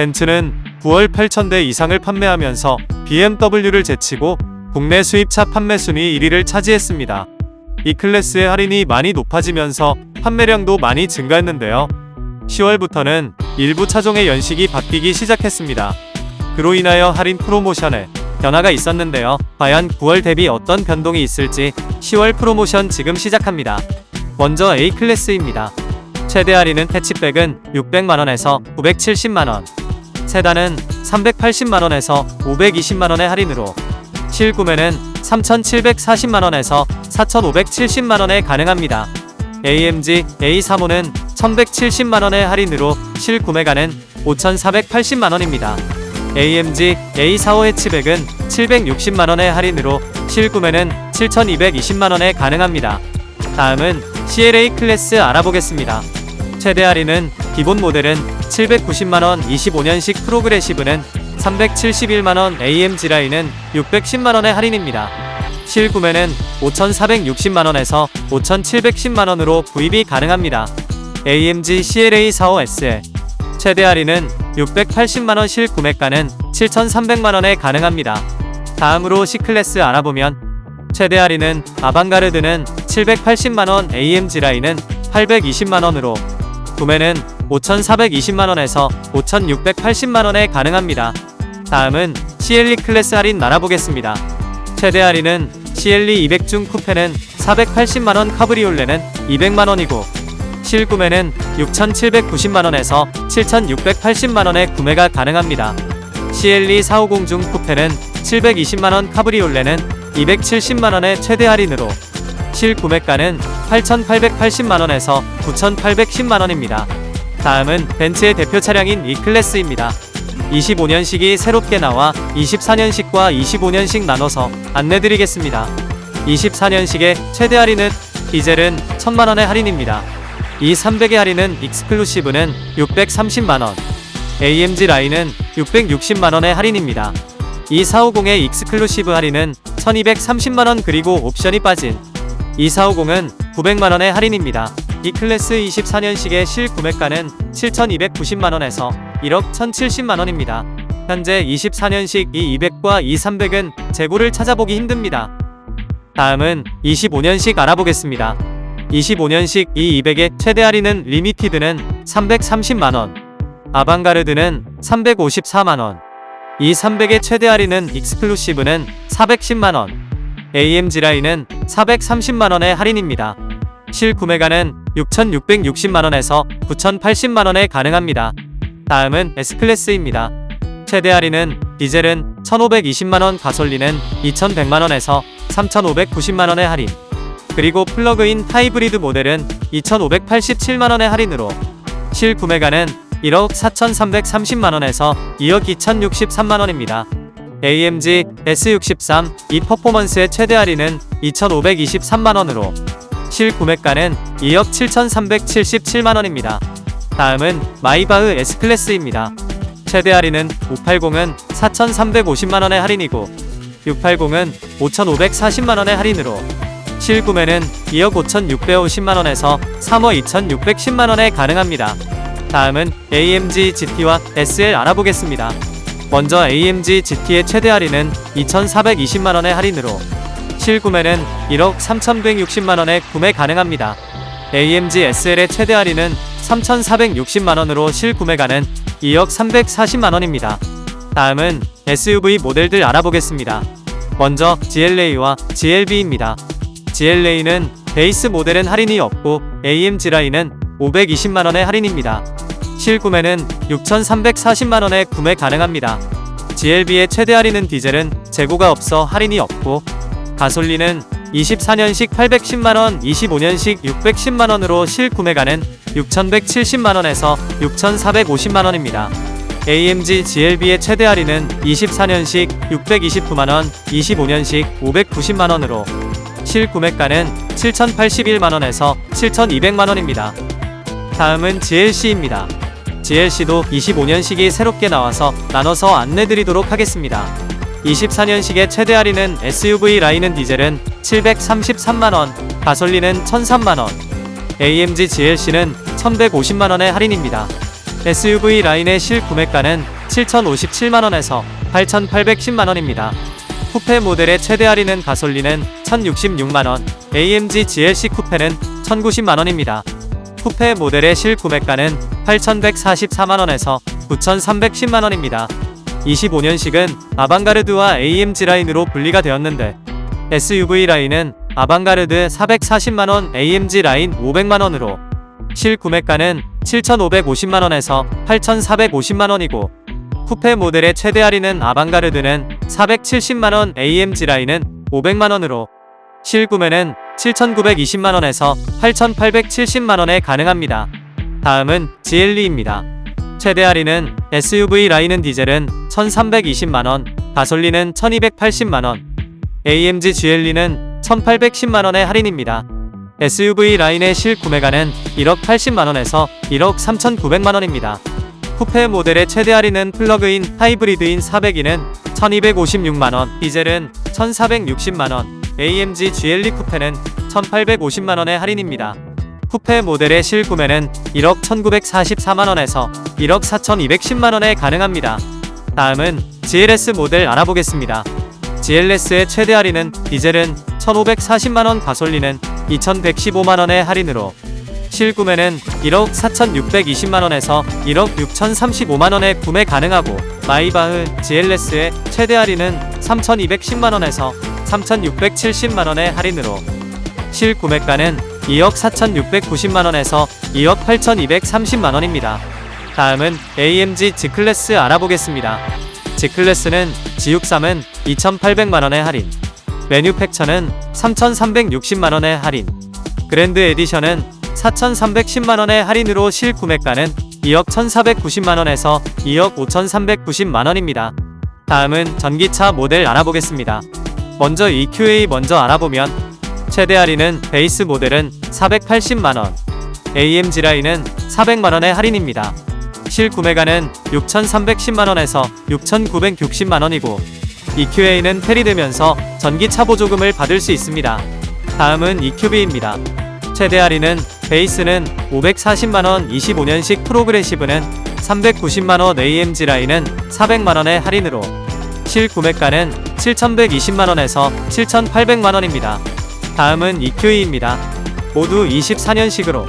벤츠는 9월 8,000대 이상을 판매하면서 BMW를 제치고 국내 수입차 판매 순위 1위를 차지했습니다. 이 클래스의 할인이 많이 높아지면서 판매량도 많이 증가했는데요. 10월부터는 일부 차종의 연식이 바뀌기 시작했습니다. 그로 인하여 할인 프로모션에 변화가 있었는데요. 과연 9월 대비 어떤 변동이 있을지 10월 프로모션 지금 시작합니다. 먼저 A 클래스입니다. 최대 할인은 패치백은 600만원에서 970만원, 세단은 380만원에서 520만원의 할인으로 실구매는 3,740만원에서 4,570만원에 가능합니다. AMG A35는 1,170만원의 할인으로 실구매가는 5,480만원입니다. AMG A45 해치백은 760만원의 할인으로 실구매는 7,220만원에 가능합니다. 다음은 CLA 클래스 알아보겠습니다. 최대 할인은 기본 모델은 790만원 25년식 프로그레시브는 371만원 AMG 라인은 610만원의 할인입니다. 실구매는 5,460만원에서 5,710만원으로 구입이 가능합니다. AMG CLA 45SL 최대 할인은 680만원 실구매가는 7,300만원에 가능합니다. 다음으로 C클래스 알아보면 최대 할인은 아방가르드는 780만원 AMG 라인은 820만원으로 구매는 5,420만원에서 5,680만원에 가능합니다. 다음은 CLE 클래스 할인 알아보겠습니다. 최대 할인은 CLE 200중 쿠페는 480만원 카브리올레는 200만원이고 실구매는 6,790만원에서 7,680만원에 구매가 가능합니다. CLE 450 중 쿠페는 720만원 카브리올레는 270만원의 최대 할인으로 실구매가는 8,880만원에서 9,810만원입니다. 다음은 벤츠의 대표 차량인 E클래스입니다. 25년식이 새롭게 나와 24년식과 25년식 나눠서 안내드리겠습니다. 24년식의 최대 할인은 디젤은 1000만원의 할인입니다. 이 300의 할인은 익스클루시브는 630만원, AMG 라인은 660만원의 할인입니다. 이 450의 익스클루시브 할인은 1230만원 그리고 옵션이 빠진 2450은 900만원의 할인입니다. 이 클래스 24년식의 실 구매가는 7,290만원에서 1억 1,070만원입니다. 현재 24년식 이 200과 이 300은 재고를 찾아보기 힘듭니다. 다음은 25년식 알아보겠습니다. 25년식 이 200의 최대 할인은 리미티드는 330만원, 아방가르드는 354만원, 이 300의 최대 할인은 익스클루시브는 410만원, AMG 라인은 430만원의 할인입니다. 실구매가는 6,660만원에서 9,080만원에 가능합니다. 다음은 S클래스입니다. 최대 할인은 디젤은 1,520만원, 가솔린은 2,100만원에서 3,590만원의 할인. 그리고 플러그인 하이브리드 모델은 2,587만원의 할인으로 실구매가는 1억 4,330만원에서 2억 2,063만원입니다. AMG S63 이 퍼포먼스의 최대 할인은 2,523만원으로 실구매가는 2억 7,377만원입니다. 다음은 마이바흐 S클래스입니다. 최대 할인은 580은 4,350만원의 할인이고 680은 5,540만원의 할인으로 실구매는 2억 5,650만원에서 3억 2,610만원에 가능합니다. 다음은 AMG GT와 SL 알아보겠습니다. 먼저 AMG GT의 최대 할인은 2,420만원의 할인으로 실구매는 1억 3,160만원에 구매 가능합니다. AMG SL의 최대 할인은 3,460만원으로 실구매가는 2억 340만원입니다. 다음은 SUV 모델들 알아보겠습니다. 먼저 GLA와 GLB입니다. GLA는 베이스 모델은 할인이 없고 AMG 라인은 520만원의 할인입니다. 실구매는 6,340만원에 구매 가능합니다. GLB의 최대 할인은 디젤은 재고가 없어 할인이 없고 가솔린은 24년식 810만원, 25년식 610만원으로 실구매가는 6,170만원에서 6,450만원입니다. AMG GLB의 최대 할인은 24년식 629만원, 25년식 590만원으로 실구매가는 7,081만원에서 7,200만원입니다. 다음은 GLC입니다. GLC도 25년식이 새롭게 나와서 나눠서 안내드리도록 하겠습니다. 24년식의 최대 할인은 SUV 라인은 디젤은 733만원, 가솔린은 1003만원, AMG GLC는 1150만원의 할인입니다. SUV 라인의 실 구매가는 7,057만원에서 8,810만원입니다. 쿠페 모델의 최대 할인은 가솔린은 1,066만원, AMG GLC 쿠페는 1,090만원입니다. 쿠페 모델의 실 구매가는 8,144만원에서 9,310만원입니다. 25년식은 아방가르드와 AMG 라인으로 분리가 되었는데 SUV 라인은 아방가르드 440만원, AMG 라인 500만원으로 실구매가는 7,550만원에서 8,450만원이고 쿠페 모델의 최대 할인은 아방가르드는 470만원, AMG 라인은 500만원으로 실구매는 7,920만원에서 8,870만원에 가능합니다. 다음은 GLE입니다. 최대 할인은 SUV 라인은 디젤은 1,320만원, 가솔린은 1,280만원, AMG GLE는 1,810만원의 할인입니다. SUV 라인의 실 구매가는 1억 80만원에서 1억 3,900만원입니다. 쿠페 모델의 최대 할인은 플러그인 하이브리드인 400이는 1256만원, 디젤은 1460만원, AMG GLE 쿠페는 1850만원의 할인입니다. 쿠페 모델의 실구매는 1억 1944만원에서 1억 4210만원에 가능합니다. 다음은 GLS 모델 알아보겠습니다. GLS의 최대 할인은 디젤은 1540만원, 가솔린은 2115만원의 할인으로 실구매는 1억 4620만원에서 1억 6035만원에 구매 가능하고 마이바흐 GLS의 최대 할인은 3210만원에서 3670만원의 할인으로 실구매가는 2억 4690만원에서 2억 8230만원입니다. 다음은 AMG G클래스 알아보겠습니다. G클래스는 G63은 2800만원의 할인 매뉴팩처는 3360만원의 할인 그랜드 에디션은 4310만원의 할인으로 실구매가는 2억 1490만원에서 2억 5390만원입니다. 다음은 전기차 모델 알아보겠습니다. 먼저 EQA 먼저 알아보면 최대 할인은 베이스 모델은 480만원, AMG 라인은 400만원의 할인입니다. 실 구매가는 6,310만원에서 6,960만원이고 EQA는 폐리되면서 전기차 보조금을 받을 수 있습니다. 다음은 EQB입니다. 최대 할인은 베이스는 540만원 25년식 프로그레시브는 390만원 AMG 라인은 400만원의 할인으로 실 구매가는 7,120만원에서 7,800만원입니다. 다음은 EQE입니다. 모두 24년식으로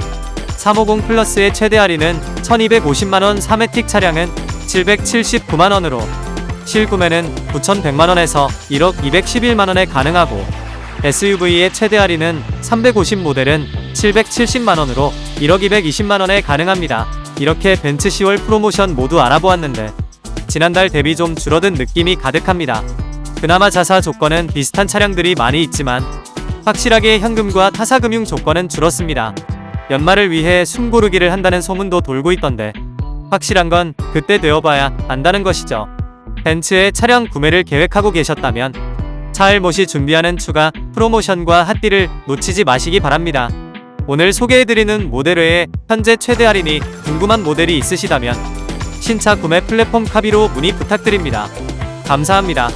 350 플러스의 최대 할인은 1250만원 3회틱 차량은 779만원으로 실구매는 9,100만원에서 1억 211만원에 가능하고 SUV의 최대 할인은 350 모델은 770만원으로 1억 220만원에 가능합니다. 이렇게 벤츠 10월 프로모션 모두 알아보았는데 지난달 대비 좀 줄어든 느낌이 가득합니다. 그나마 자사 조건은 비슷한 차량들이 많이 있지만 확실하게 현금과 타사금융 조건은 줄었습니다. 연말을 위해 숨 고르기를 한다는 소문도 돌고 있던데 확실한 건 그때 되어봐야 안다는 것이죠. 벤츠의 차량 구매를 계획하고 계셨다면 차알못이 준비하는 추가 프로모션과 핫딜을 놓치지 마시기 바랍니다. 오늘 소개해드리는 모델 외에 현재 최대 할인이 궁금한 모델이 있으시다면 신차 구매 플랫폼 카비로 문의 부탁드립니다. 감사합니다.